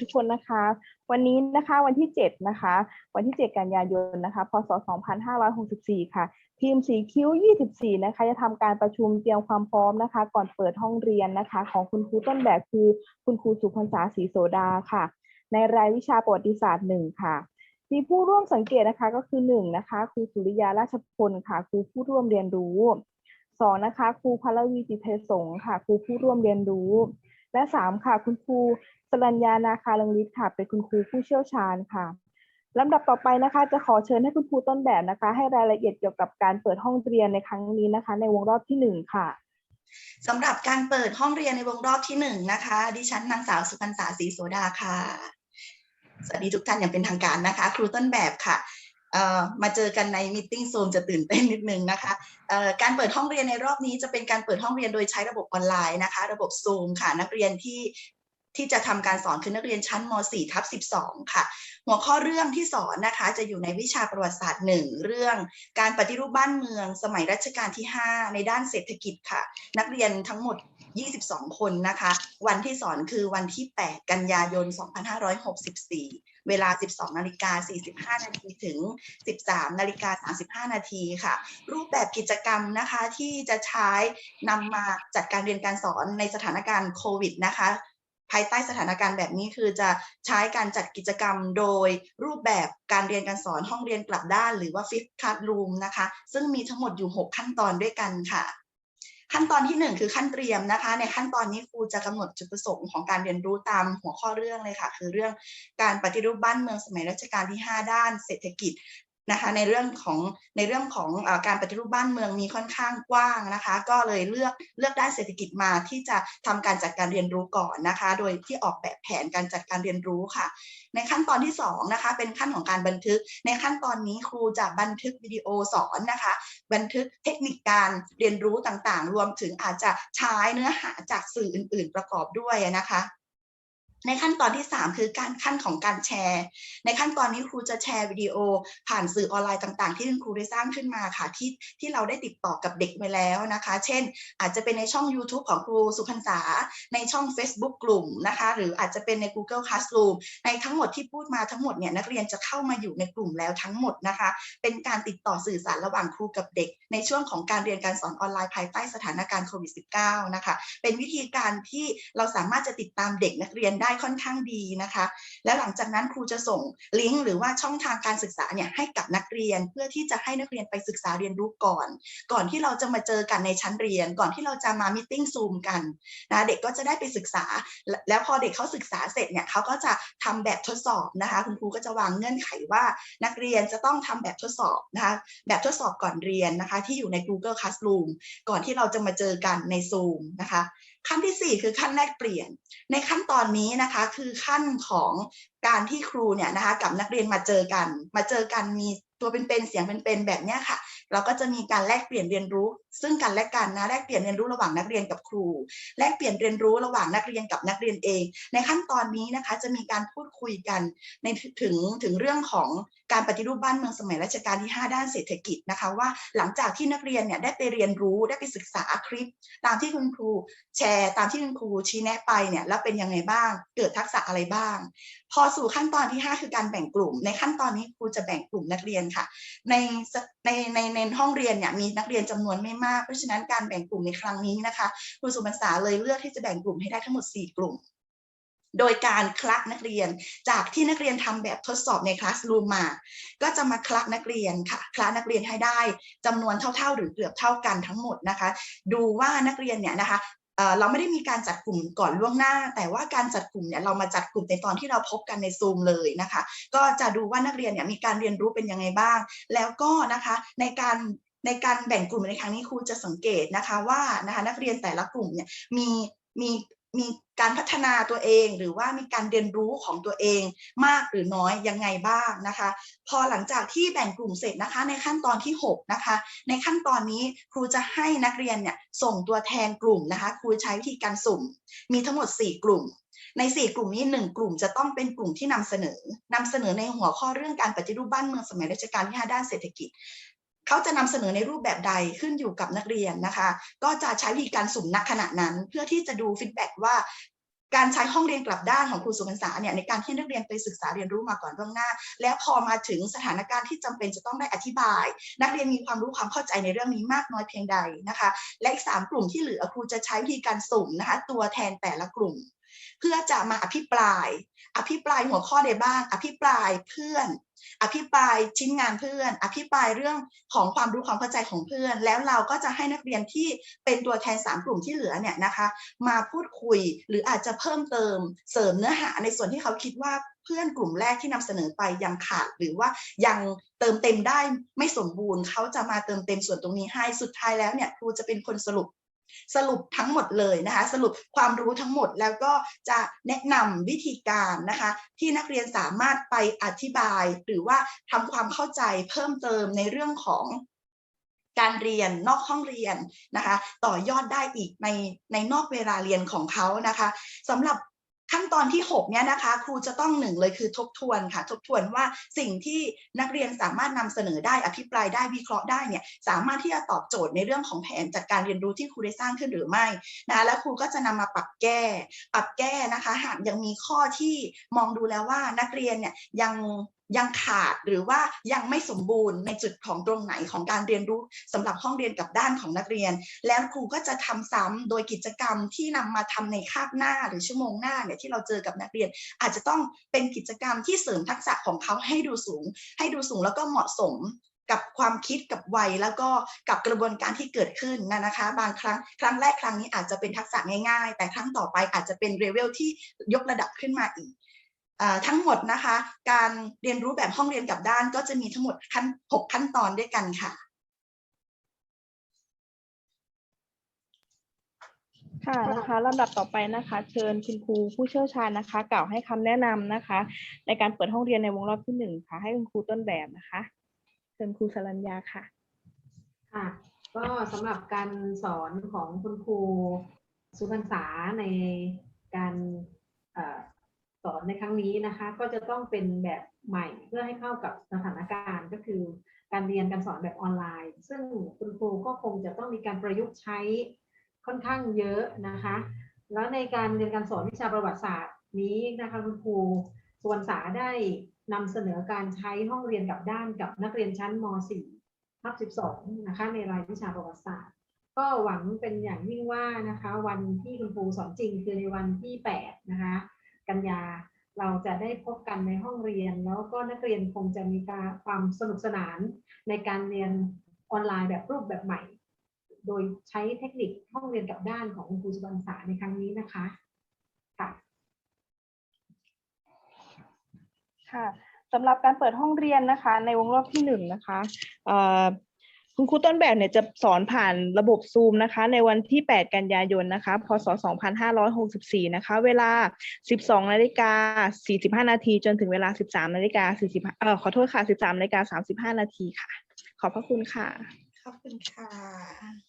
ทุกคนนะคะ วันนี้นะคะวันที่ 7 นะคะ วันที่ 7 กันยายนนะคะ พศ 2564 ค่ะ ทีมสีคิ้ว 24 นะคะ จะทำการประชุมเตรียมความพร้อมนะคะ ก่อนเปิดห้องเรียนนะคะ ของคุณครูต้นแบบคือคุณครูสุพรรษาศรีโสดาค่ะ ในรายวิชาประวัติศาสตร์หนึ่งค่ะมีผู้ร่วมสังเกตนะคะก็คือหนึ่งนะคะครูสุริยาราชพลค่ะครูผู้ร่วมเรียนรู้สองนะคะครูพลวีจิเทสงค่ะครูผู้ร่วมเรียนรู้ และสามค่ะ คุณครูสรัญญานาคาลังฤทธิ์ค่ะ เป็นคุณครูผู้เชี่ยวชาญค่ะลำดับต่อไปนะคะ จะขอเชิญให้คุณครูต้นแบบนะคะ ให้รายละเอียดเกี่ยวกับการเปิดห้องเรียนในครั้งนี้นะคะ ในวงรอบที่หนึ่งค่ะสำหรับการเปิดห้องเรียนในวงรอบที่หนึ่งนะคะ ดิฉันนางสาวสุพรรณษาศรีโสดาค่ะ สวัสดีทุกท่านอย่างเป็นทางการนะคะ ครูต้นแบบค่ะ มาเจอกันในมิ팅ซูมจะตื่นเต้นนิดนึงนะคะการเปิดห้องเรียนในรอบนี้จะเป็นการเปิดห้องเรียนโดยใช้ระบบออนไลน์นะคะ ระบบซูมค่ะนักเรียนที่ที่จะทำการสอนคือนักเรียนชั้นม .4 ทับ12 ค่ะ หัวข้อเรื่องที่สอนนะคะจะอยู่ในวิชาประวัติศาสตร์หนึ่งเรื่อง การปฏิรูปบ้านเมือง สมัยรัชกาลที่ 5 ในด้านเศรษฐกิจค่ะ นักเรียนทั้งหมด 22 คนนะคะ วันที่สอนคือวันที่ 8 กันยายน 2564 เวลา 12นาฬิกา45 นาทีถึง 13นาฬิกา35 นาทีค่ะ รูปแบบกิจกรรมนะคะที่จะใช้นำมาจัดการเรียนการสอนในสถานการณ์โควิดนะคะภายใต้สถานการณ์แบบนี้คือจะใช้การจัดกิจกรรมโดยรูปแบบการเรียนการสอนห้องเรียนกลับด้านหรือว่า Fifth Classroom นะคะ ซึ่งมีทั้งหมดอยู่ 6 ขั้นตอนด้วยกันค่ะ ขั้นตอนที่ 1 คือขั้นเตรียมนะคะ ในขั้นตอนนี้ครูจะกำหนดจุดประสงค์ของการเรียนรู้ตามหัวข้อเรื่องเลยค่ะ คือเรื่องการปฏิรูปบ้านเมืองสมัยรัชกาลที่ 5 ด้านเศรษฐกิจ นะคะในเรื่องของในเรื่องของอการปฏิรูปบ้านเมืองมีค่อนข้างกว้างนะคะ ก็เลยเลือกเลือกด้านเศรษฐกิจมาที่จะทำการจัดการเรียนรู้ก่อนนะคะ โดยที่ออกแบบแผนการจัดการเรียนรู้ค่ะ ในขั้นตอนที่2นะคะเป็นขั้นของการบันทึก ในขั้นตอนนี้ครูจะบันทึกวิดีโอสอนนะคะ บันทึกเทคนิคการเรียนรู้ต่างๆ รวมถึงอาจจะใช้เนื้อหาจากสื่ออื่น ๆ ประกอบด้วยนะคะ ในขั้นตอนที่ 3 คือการขั้นของการแชร์ ในขั้นตอนนี้ครูจะแชร์วิดีโอ ผ่านสื่อออนไลน์ต่าง ๆ ที่คุณครูได้สร้างขึ้นมาค่ะที่ที่เราได้ติดต่อกับเด็กไว้แล้วนะคะ เช่น อาจจะเป็นในช่อง YouTube ของครูสุพรรษา ในช่อง Facebook กลุ่มนะคะ หรืออาจจะเป็นใน Google Classroom ในทั้งหมดที่พูดมาทั้งหมดเนี่ยนักเรียนจะเข้ามาอยู่ในกลุ่มแล้วทั้งหมดนะคะ เป็นการติดต่อสื่อสารระหว่างครูกับเด็ก ในช่วงของการเรียนการสอนออนไลน์ภายใต้สถานการณ์โควิด -19 นะคะเป็นวิธีการที่เราสามารถจะติดตามเด็กนักเรียนได้ค่อนข้างดีนะคะ แล้วหลังจากนั้นครูจะส่งลิงก์หรือว่าช่องทางการศึกษาเนี่ยให้กับนักเรียน เพื่อที่จะให้นักเรียนไปศึกษาเรียนรู้ก่อน ก่อนที่เราจะมาเจอกันในชั้นเรียน ก่อนที่เราจะมามิ팅ซูมกันนะเด็กก็จะได้ไปศึกษา แล้วพอเด็กเขาศึกษาเสร็จเนี่ยเขาก็จะทำแบบทดสอบนะคะ คุณครูก็จะวางเงื่อนไขว่านักเรียนจะต้องทำแบบทดสอบนะคะแบบทดสอบก่อนเรียนนะคะ ที่อยู่ใน Google Classroom ก่อนที่เราจะมาเจอกันใน Zoom นะคะ ขั้นทีสี่ 4 คือขั้นแลกเปลี่ยน ในขั้นตอนนี้นะคะคือขั้นของการที่ครูเนี่ยนะคะกับนักเรียนมาเจอกัน มาเจอกันมี ตัวเป็นๆเสียงเป็นๆแบบเนี้ยค่ะ เราก็จะมีการแลกเปลี่ยนเรียนรู้ ซึ่งกันและกันนะแลกเปลี่ยนเรียนรู้ระหว่างนักเรียนกับครู แลกเปลี่ยนเรียนรู้ระหว่างนักเรียนกับนักเรียนเอง ในขั้นตอนนี้นะคะจะมีการพูดคุยกันในถึงถึงเรื่องของการปฏิรูปบ้านเมืองสมัยรัชกาลที่ 5 ด้านเศรษฐกิจนะคะว่าหลังจากที่นักเรียนเนี่ยได้ไปเรียนรู้ได้ไปศึกษาคลิป ตามที่คุณครูแชร์ ตามที่คุณครูชี้แนะไปเนี่ยแล้วเป็นยังไงบ้าง เกิดทักษะอะไรบ้าง พอสู่ขั้นตอนที่ 5 คือการแบ่งกลุ่ม ในขั้นตอนนี้ครูจะแบ่งกลุ่มนักเรียนค่ะ ในในในในห้องเรียนเนี่ยมีนักเรียนจำนวนไม่มาก เพราะฉะนั้นการแบ่งกลุ่มในครั้งนี้นะคะครูสุบรรษาเลยเลือกที่จะแบ่งกลุ่มให้ได้ทั้งหมด 4 กลุ่มโดยการคลักนักเรียนจากที่นักเรียนทำแบบทดสอบในคลาสรูมมา ก็จะมาคลักนักเรียนค่ะคลาสนักเรียนให้ได้จำนวนเท่าๆ หรือเกือบเท่ากันทั้งหมดนะคะ ดูว่านักเรียนเนี่ยนะคะ เราไม่ได้มีการจัดกลุ่มก่อนล่วงหน้า แต่ว่าการจัดกลุ่มเนี่ยเรามาจัดกลุ่มในตอนที่เราพบกันในซูมเลยนะคะ ก็จะดูว่านักเรียนเนี่ยมีการเรียนรู้เป็นยังไงบ้าง แล้วก็นะคะในการในการแบ่งกลุ่มในครั้งนี้ครูจะสังเกตนะคะว่านะคะนักเรียนแต่ละกลุ่มเนี่ยมีมี มีการพัฒนาตัวเองหรือว่ามีการเรียนรู้ของตัวเองมากหรือน้อยยังไงบ้างนะคะ พอหลังจากที่แบ่งกลุ่มเสร็จนะคะ ในขั้นตอนที่ 6 นะคะ ในขั้นตอนนี้ครูจะให้นักเรียนเนี่ยส่งตัวแทนกลุ่มนะคะ ครูใช้วิธีการสุ่ม มีทั้งหมด 4 กลุ่ม ใน 4 กลุ่มนี้ 1 กลุ่มจะต้องเป็นกลุ่มที่นำเสนอนำเสนอในหัวข้อเรื่องการปฏิรูปบ้านเมืองสมัยรัชกาลที่5ด้านเศรษฐกิจ เขาจะนำเสนอในรูปแบบใดขึ้นอยู่กับนักเรียนนะคะ ก็จะใช้วิธีการสุ่มณขณะนั้น เพื่อที่จะดูฟีดแบ็กว่าการใช้ห้องเรียนกลับด้านของครูสุพรรษาเนี่ยในการที่นักเรียนไปศึกษาเรียนรู้มาก่อนล่วงหน้า แล้วพอมาถึงสถานการณ์ที่จำเป็นจะต้องได้อธิบาย นักเรียนมีความรู้ความเข้าใจในเรื่องนี้มากน้อยเพียงใดนะคะ และอีกสามกลุ่มที่เหลือครูจะใช้วิธีการสุ่มนะคะตัวแทนแต่ละกลุ่ม เพื่อจะมาอภิปราย อภิปรายหัวข้อใดบ้าง อภิปรายเพื่อน อภิปรายชิ้นงานเพื่อน อภิปรายเรื่องของความรู้ความเข้าใจของเพื่อน แล้วเราก็จะให้นักเรียนที่เป็นตัวแทนสามกลุ่มที่เหลือเนี่ยนะคะ มาพูดคุยหรืออาจจะเพิ่มเติมเสริมเนื้อหาในส่วนที่เขาคิดว่าเพื่อนกลุ่มแรกที่นำเสนอไปยังขาดหรือว่ายังเติมเต็มได้ไม่สมบูรณ์เขาจะมาเติมเต็มส่วนตรงนี้ให้สุดท้ายแล้วเนี่ยครูจะเป็นคนสรุป สรุปทั้งหมดเลยนะคะ สรุปความรู้ทั้งหมดแล้วก็จะแนะนำวิธีการนะคะ ที่นักเรียนสามารถไปอธิบาย หรือว่าทำความเข้าใจเพิ่มเติมในเรื่องของการเรียนนอกห้องเรียนนะคะ ต่อยอดได้อีกในในนอกเวลาเรียนของเขานะคะสำหรับ ขั้นตอนที่6เนี่ยนะคะครูจะต้องหนึ่งเลยคือทบทวนค่ะ ทบทวนว่าสิ่งที่นักเรียนสามารถนำเสนอได้อภิปรายได้วิเคราะห์ได้เนี่ยสามารถที่จะตอบโจทย์ในเรื่องของแผนจัดการเรียนรู้ที่ครูได้สร้างขึ้นหรือไม่นะแล้วครูก็จะนำมาปรับแก้ ปรับแก้นะคะ หากยังมีข้อที่มองดูแล้วว่านักเรียนเนี่ยยัง ยังขาดหรือว่ายังไม่สมบูรณ์ในจุดของตรงไหนของการเรียนรู้สำหรับห้องเรียนกับด้านของนักเรียน แล้วครูก็จะทำซ้ำโดยกิจกรรมที่นำมาทำในคาบหน้าหรือชั่วโมงหน้าเนี่ยที่เราเจอกับนักเรียน อาจจะต้องเป็นกิจกรรมที่เสริมทักษะของเขาให้ดูสูง ให้ดูสูงแล้วก็เหมาะสมกับความคิดกับวัยแล้วก็กับกระบวนการที่เกิดขึ้นนะนะคะ บางครั้งครั้งแรกครั้งนี้อาจจะเป็นทักษะง่ายๆ แต่ครั้งต่อไปอาจจะเป็นเลเวลที่ยกระดับขึ้นมาอีก ทั้งหมดนะคะ การเรียนรู้แบบห้องเรียนกับด้านก็จะมีทั้งหมดขั้นหกขั้นตอนด้วยกันค่ะ ค่ะนะคะลำดับต่อไปนะคะ เชิญคุณครูผู้เชี่ยวชาญนะคะ กล่าวให้คำแนะนำนะคะ ในการเปิดห้องเรียนในวงรอบที่หนึ่งค่ะ ให้คุณครูต้นแบบนะคะ เชิญครูสรัญญาค่ะค่ะ ก็สำหรับการสอนของคุณครูสุพรรษาในการเอ่อ สอนในครั้งนี้นะคะ ก็จะต้องเป็นแบบใหม่เพื่อให้เข้ากับสถานการณ์ก็คือการเรียนการสอนแบบออนไลน์ ซึ่งคุณครูก็คงจะต้องมีการประยุกต์ใช้ค่อนข้างเยอะนะคะ แล้วในการเรียนการสอนวิชาประวัติศาสตร์นี้นะคะคุณครูสุวรรณษาได้นำเสนอการใช้ห้องเรียนกับด้านกับนักเรียนชั้นม .4 ทับ12 นะคะ ในรายวิชาประวัติศาสตร์ ก็หวังเป็นอย่างยิ่งว่านะคะ วันที่คุณครูสอนจริงคือในวันที่ 8 นะคะ กันยา เราจะได้พบกันในห้องเรียน แล้วก็นักเรียนคงจะมีการความสนุกสนานในการเรียนออนไลน์แบบรูปแบบใหม่ โดยใช้เทคนิคห้องเรียนกับด้านของคุณครูสุวรรณษาในครั้งนี้นะคะค่ะค่ะสำหรับการเปิดห้องเรียนนะคะ ในวงรอบที่หนึ่งนะคะ คุณครูต้นแบบเนี่ยจะสอนผ่านระบบซูมนะคะ ในวันที่ 8 กันยายนนะคะ พศ 2564 นะคะ เวลา 12นาฬิกา45 นาทีจนถึงเวลา 13นาฬิกา45เอ่อขอโทษค่ะ 13นาฬิกา35 นาทีค่ะ ขอบพระคุณค่ะ ขอบคุณค่ะ